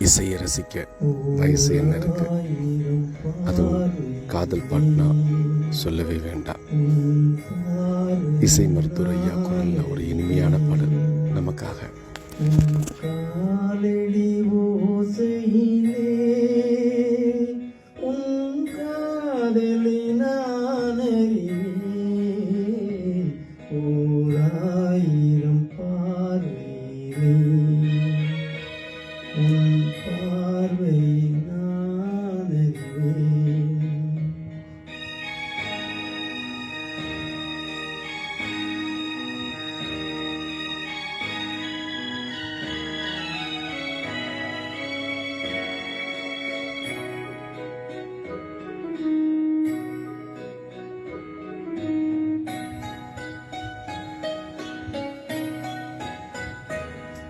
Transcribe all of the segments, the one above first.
இசையை ரசிக்க வயசு என்ன இருக்கு? அதுவும் காதல் பாட்னா சொல்லவே வேண்டாம். இசை மருத்துவர் ஐயா குரல்ல ஒரு இனிமையான பாடல் நமக்காக. காலடி ஓசையிலே உன் ஓராயிரம் பார்வையிலே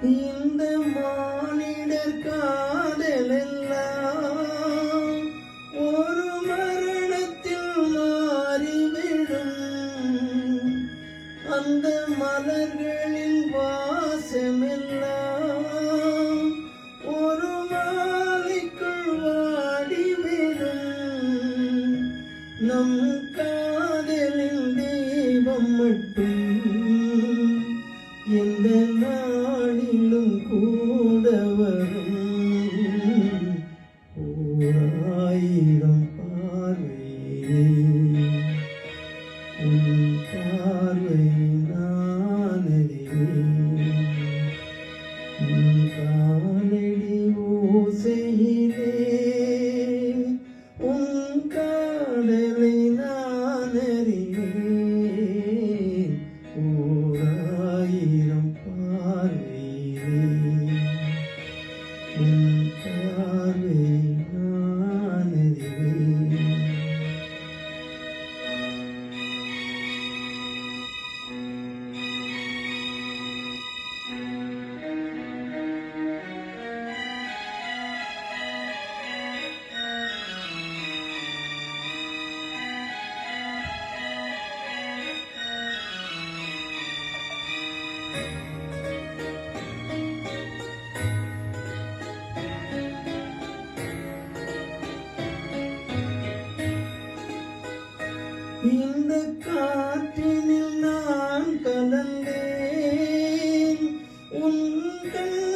இந்த மானிடர் காதலெல்லாம் ஒரு மரணத்தில் மாறிவிடும். அந்த மலர்களின் வாசமெல்லாம் ஒரு மாலைக்குள் வாடிவிடும். நம் காதலின் தெய்வம் மட்டும். எந்த நான் ஓசையிலே உன் காதலை நான் அறிவேன். ஓராயிரம் பார்வையிலே. இந்த காற்றினில் நான் கலந்தேன். உன் கண்களை